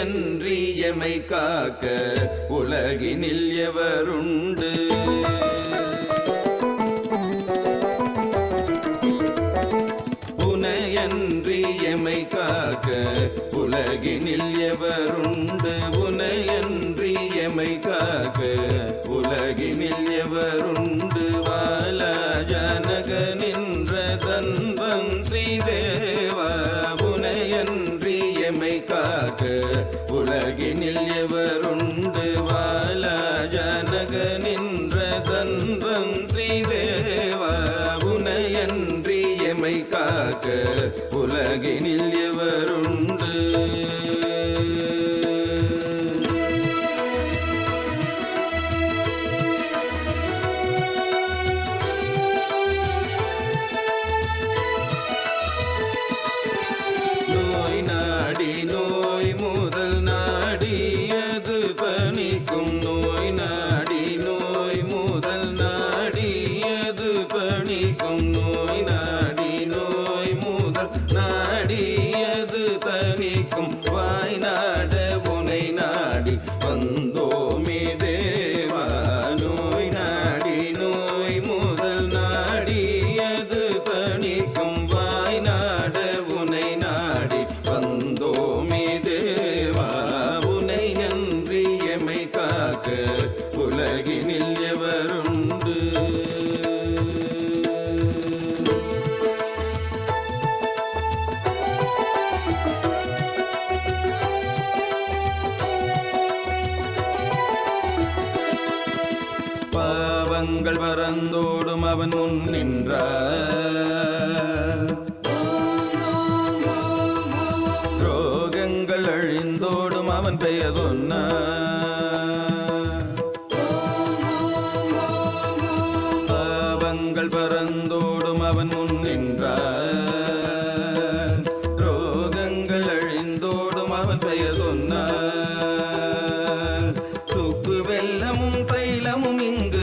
என்றியமை காக்க உலகினில் எவருண்டு? உனையன்றி காக்க உலகினில் எவருண்டு? உனையன்றி காக்க காக்க உலகினில் எவருண்டு? வால ஜனக நின்ற தன்வந்திரி தேவா உனையன்றி எமை காக்க உலகினில் எவருண்டு? நாடியது தனிக்கும் வாய் நாட புனை நாடி வந்தோமே. வானங்கள் பறந்தோடும் அவன் முன் நின்ற. துரோகங்கள் அழிந்தோடும் அவன் பெயர் சொன்ன. பாவங்கள் பறந்தோடும் அவன் முன் நின்றார்